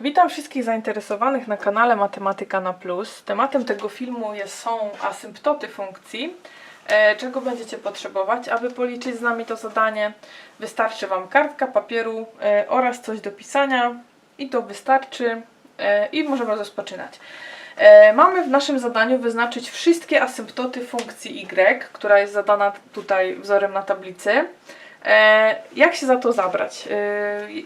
Witam wszystkich zainteresowanych na kanale Matematyka na Plus. Tematem tego filmu są asymptoty funkcji. E, czego będziecie potrzebować, aby policzyć z nami to zadanie? Wystarczy Wam kartka papieru e, oraz coś do pisania i to wystarczy e, i możemy rozpoczynać. Mamy w naszym zadaniu wyznaczyć wszystkie asymptoty funkcji y, która jest zadana tutaj wzorem na tablicy. E, Jak się za to zabrać? E,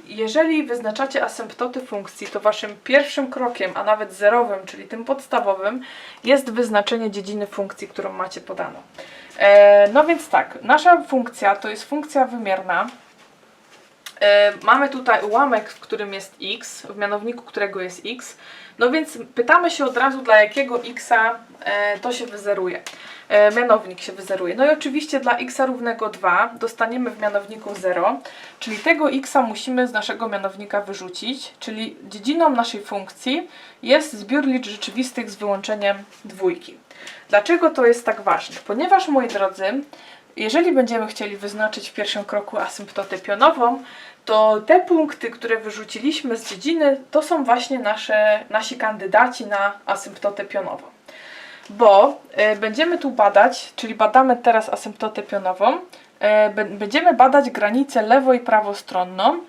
Jeżeli wyznaczacie asymptoty funkcji, to waszym pierwszym krokiem, a nawet zerowym, czyli tym podstawowym, jest wyznaczenie dziedziny funkcji, którą macie podaną. E, No więc tak, nasza funkcja to jest funkcja wymierna. Mamy tutaj ułamek, w którym jest x, w mianowniku którego jest x. No więc pytamy się od razu, dla jakiego x to się wyzeruje. E, Mianownik się wyzeruje. No i oczywiście dla x równego 2 dostaniemy w mianowniku 0, czyli tego x musimy z naszego mianownika wyrzucić, czyli dziedziną naszej funkcji jest zbiór liczb rzeczywistych z wyłączeniem dwójki. Dlaczego to jest tak ważne? Ponieważ, moi drodzy, jeżeli będziemy chcieli wyznaczyć w pierwszym kroku asymptotę pionową, to te punkty, które wyrzuciliśmy z dziedziny, to są właśnie nasze, nasi kandydaci na asymptotę pionową. Bo e, będziemy tu badać, czyli badamy teraz asymptotę pionową, e, będziemy badać granicę lewo i prawostronną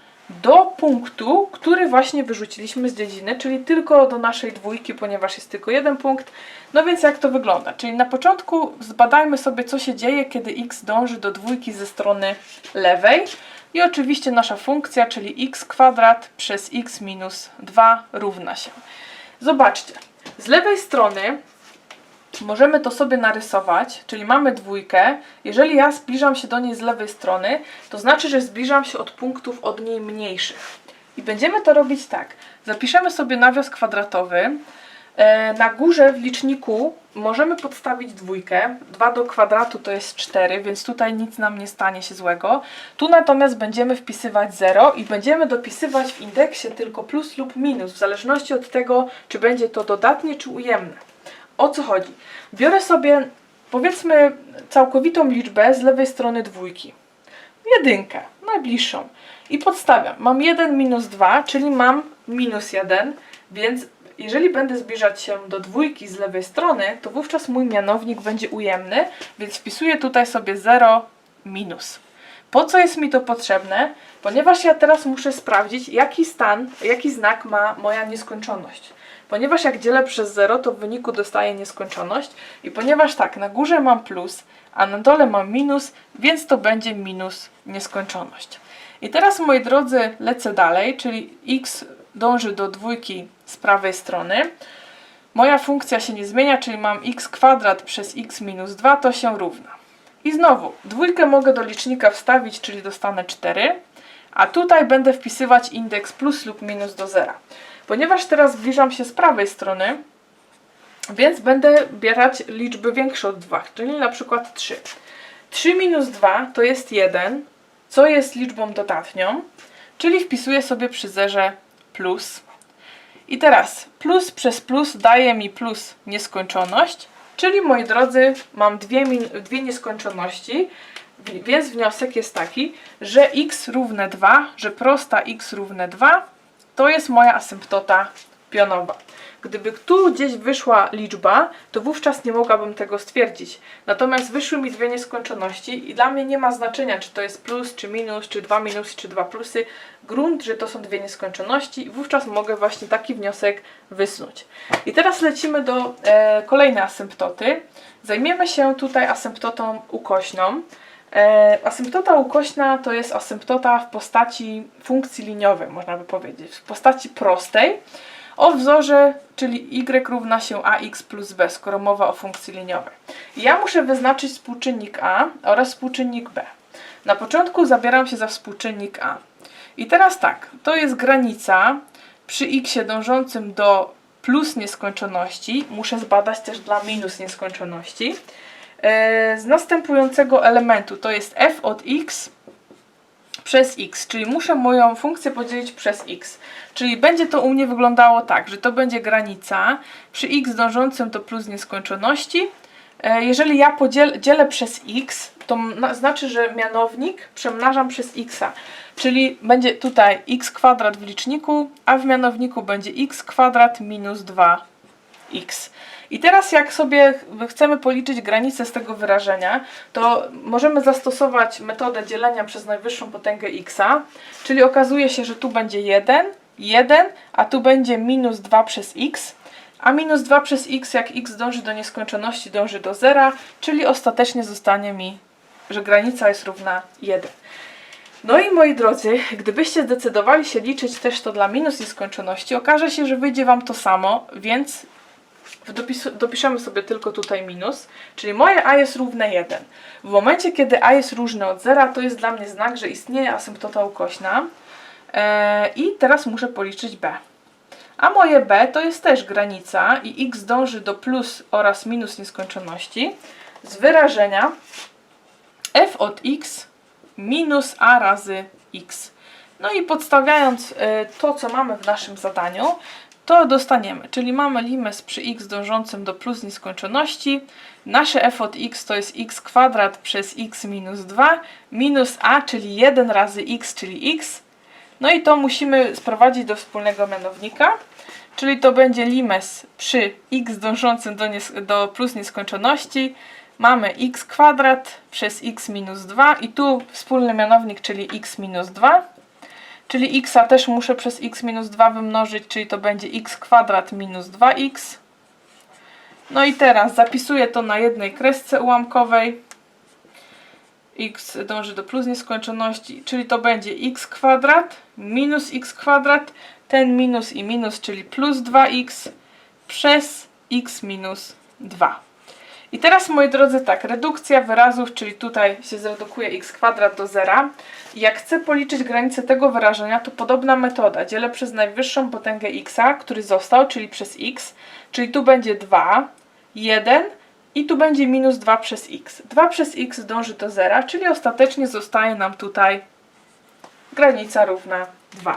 do punktu, który właśnie wyrzuciliśmy z dziedziny, czyli tylko do naszej dwójki, ponieważ jest tylko jeden punkt. No więc jak to wygląda? Czyli na początku zbadajmy sobie, co się dzieje, kiedy x dąży do dwójki ze strony lewej. I oczywiście nasza funkcja, czyli x kwadrat przez x minus 2 równa się. Zobaczcie, z lewej strony możemy to sobie narysować, czyli mamy dwójkę. Jeżeli ja zbliżam się do niej z lewej strony, to znaczy, że zbliżam się od punktów od niej mniejszych. I będziemy to robić tak. Zapiszemy sobie nawias kwadratowy. E, Na górze w liczniku możemy podstawić dwójkę. 2 do kwadratu to jest 4, więc tutaj nic nam nie stanie się złego. Tu natomiast będziemy wpisywać 0 i będziemy dopisywać w indeksie tylko plus lub minus, w zależności od tego, czy będzie to dodatnie czy ujemne. O co chodzi? Biorę sobie, powiedzmy, całkowitą liczbę z lewej strony dwójki. Jedynkę, najbliższą. I podstawiam. Mam 1 minus 2, czyli mam minus 1, więc jeżeli będę zbliżać się do dwójki z lewej strony, to wówczas mój mianownik będzie ujemny, więc wpisuję tutaj sobie 0 minus. Po co jest mi to potrzebne? Ponieważ ja teraz muszę sprawdzić, jaki stan, jaki znak ma moja nieskończoność. Ponieważ jak dzielę przez 0, to w wyniku dostaję nieskończoność. I ponieważ tak, na górze mam plus, a na dole mam minus, więc to będzie minus nieskończoność. I teraz, moi drodzy, lecę dalej, czyli x dąży do dwójki z prawej strony. Moja funkcja się nie zmienia, czyli mam x kwadrat przez x minus 2, to się równa. I znowu, dwójkę mogę do licznika wstawić, czyli dostanę 4, a tutaj będę wpisywać indeks plus lub minus do zera. Ponieważ teraz zbliżam się z prawej strony, więc będę bierać liczby większe od 2, czyli na przykład 3. 3 minus 2 to jest 1, co jest liczbą dodatnią, czyli wpisuję sobie przy zerze plus. I teraz plus przez plus daje mi plus nieskończoność, czyli moi drodzy, mam dwie, dwie nieskończoności, wi- więc wniosek jest taki, że x równe 2, że prosta x równe 2 to jest moja asymptota pionowa. Gdyby tu gdzieś wyszła liczba, to wówczas nie mogłabym tego stwierdzić. Natomiast wyszły mi dwie nieskończoności i dla mnie nie ma znaczenia, czy to jest plus, czy minus, czy dwa minusy, czy dwa plusy. Grunt, że to są dwie nieskończoności i wówczas mogę właśnie taki wniosek wysnuć. I teraz lecimy do e, kolejnej asymptoty. Zajmiemy się tutaj asymptotą ukośną. E, asymptota ukośna to jest asymptota w postaci funkcji liniowej, można by powiedzieć, w postaci prostej o wzorze, czyli y równa się ax plus b, skoro mowa o funkcji liniowej. Ja muszę wyznaczyć współczynnik a oraz współczynnik b. Na początku zabieram się za współczynnik a. I teraz tak, to jest granica przy x dążącym do plus nieskończoności. Muszę zbadać też dla minus nieskończoności. E, z następującego elementu to jest f od x przez x, czyli muszę moją funkcję podzielić przez x. Czyli będzie to u mnie wyglądało tak, że to będzie granica przy x dążącym do plus nieskończoności E, Jeżeli ja podziel, dzielę przez x, to na, znaczy, że mianownik przemnażam przez x. Czyli będzie tutaj x kwadrat w liczniku, a w mianowniku będzie x kwadrat minus 2x. I teraz jak sobie chcemy policzyć granicę z tego wyrażenia, to możemy zastosować metodę dzielenia przez najwyższą potęgę x, czyli okazuje się, że tu będzie 1, 1, a tu będzie minus 2 przez x, a minus 2 przez x, jak x dąży do nieskończoności, dąży do zera, czyli ostatecznie zostanie mi, że granica jest równa 1. No i moi drodzy, gdybyście zdecydowali się liczyć też to dla minus nieskończoności, okaże się, że wyjdzie Wam to samo, więc dopiszemy sobie tylko tutaj minus, czyli moje a jest równe 1. W momencie, kiedy a jest różne od zera, to jest dla mnie znak, że istnieje asymptota ukośna Eee, i teraz muszę policzyć b. A moje b to jest też granica i x dąży do plus oraz minus nieskończoności z wyrażenia f od x minus a razy x. No i podstawiając e, to, co mamy w naszym zadaniu, to dostaniemy, czyli mamy limes przy x dążącym do plus nieskończoności. Nasze f od x to jest x kwadrat przez x minus 2 minus a, czyli 1 razy x, czyli x. No i to musimy sprowadzić do wspólnego mianownika, czyli to będzie limes przy x dążącym do, do plus nieskończoności. Mamy x kwadrat przez x minus 2 i tu wspólny mianownik, czyli x minus 2. Czyli x też muszę przez x minus 2 wymnożyć, czyli to będzie x kwadrat minus 2x. No i teraz zapisuję to na jednej kresce ułamkowej. x dąży do plus nieskończoności, czyli to będzie x kwadrat minus x kwadrat, ten minus i minus, czyli plus 2x przez x minus 2. I teraz, moi drodzy, tak, redukcja wyrazów, czyli tutaj się zredukuje x kwadrat do zera. Jak chcę policzyć granicę tego wyrażenia, to podobna metoda. Dzielę przez najwyższą potęgę x, który został, czyli przez x, czyli tu będzie 2, 1 i tu będzie minus 2 przez x. 2 przez x dąży do zera, czyli ostatecznie zostaje nam tutaj granica równa 2.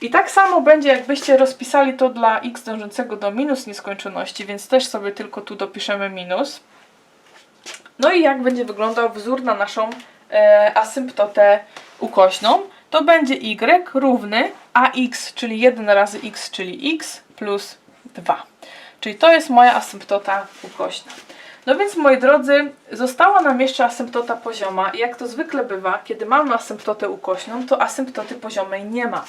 I tak samo będzie, jakbyście rozpisali to dla x dążącego do minus nieskończoności, więc też sobie tylko tu dopiszemy minus. No i jak będzie wyglądał wzór na naszą e, asymptotę ukośną, to będzie y równy ax, czyli 1 razy x, czyli x plus 2. Czyli to jest moja asymptota ukośna. No więc moi drodzy, została nam jeszcze asymptota pozioma jak to zwykle bywa, kiedy mamy asymptotę ukośną, to asymptoty poziomej nie ma.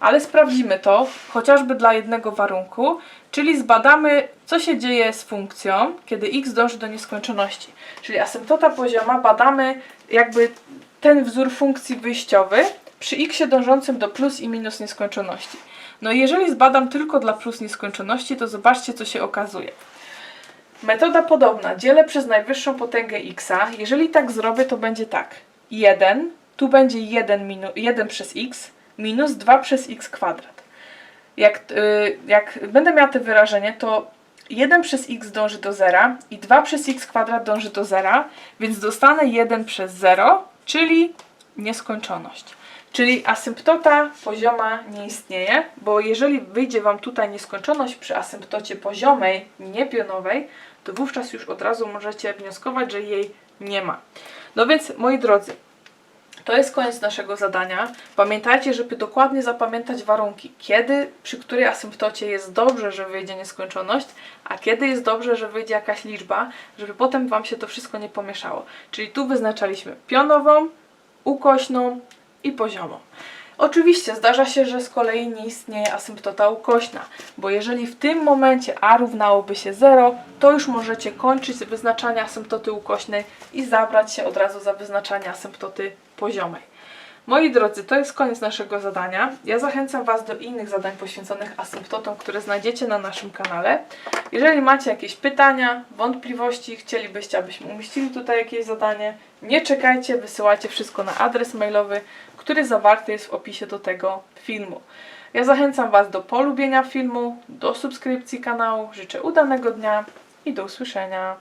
Ale sprawdzimy to chociażby dla jednego warunku, czyli zbadamy, co się dzieje z funkcją, kiedy x dąży do nieskończoności. Czyli asymptota pozioma badamy jakby ten wzór funkcji wyjściowy przy x dążącym do plus i minus nieskończoności. No i jeżeli zbadam tylko dla plus nieskończoności, to zobaczcie, co się okazuje. Metoda podobna. Dzielę przez najwyższą potęgę x. Jeżeli tak zrobię, to będzie tak. 1, tu będzie 1, minu, 1 przez x, minus 2 przez x kwadrat. Jak, y, jak będę miała te wyrażenie, to 1 przez x dąży do zera i 2 przez x kwadrat dąży do zera, więc dostanę 1 przez 0, czyli nieskończoność. Czyli asymptota pozioma nie istnieje, bo jeżeli wyjdzie Wam tutaj nieskończoność przy asymptocie poziomej, niepionowej, to wówczas już od razu możecie wnioskować, że jej nie ma. No więc, moi drodzy, to jest koniec naszego zadania. Pamiętajcie, żeby dokładnie zapamiętać warunki, kiedy, przy której asymptocie jest dobrze, że wyjdzie nieskończoność, a kiedy jest dobrze, że wyjdzie jakaś liczba, żeby potem Wam się to wszystko nie pomieszało. Czyli tu wyznaczaliśmy pionową, ukośną i poziomą. Oczywiście zdarza się, że z kolei nie istnieje asymptota ukośna, bo jeżeli w tym momencie a równałoby się 0, to już możecie kończyć wyznaczanie asymptoty ukośnej i zabrać się od razu za wyznaczanie asymptoty poziomej. Moi drodzy, to jest koniec naszego zadania. Ja zachęcam Was do innych zadań poświęconych asymptotom, które znajdziecie na naszym kanale. Jeżeli macie jakieś pytania, wątpliwości, chcielibyście, abyśmy umieścili tutaj jakieś zadanie, nie czekajcie, wysyłajcie wszystko na adres mailowy, który zawarty jest w opisie do tego filmu. Ja zachęcam Was do polubienia filmu, do subskrypcji kanału. Życzę udanego dnia i do usłyszenia.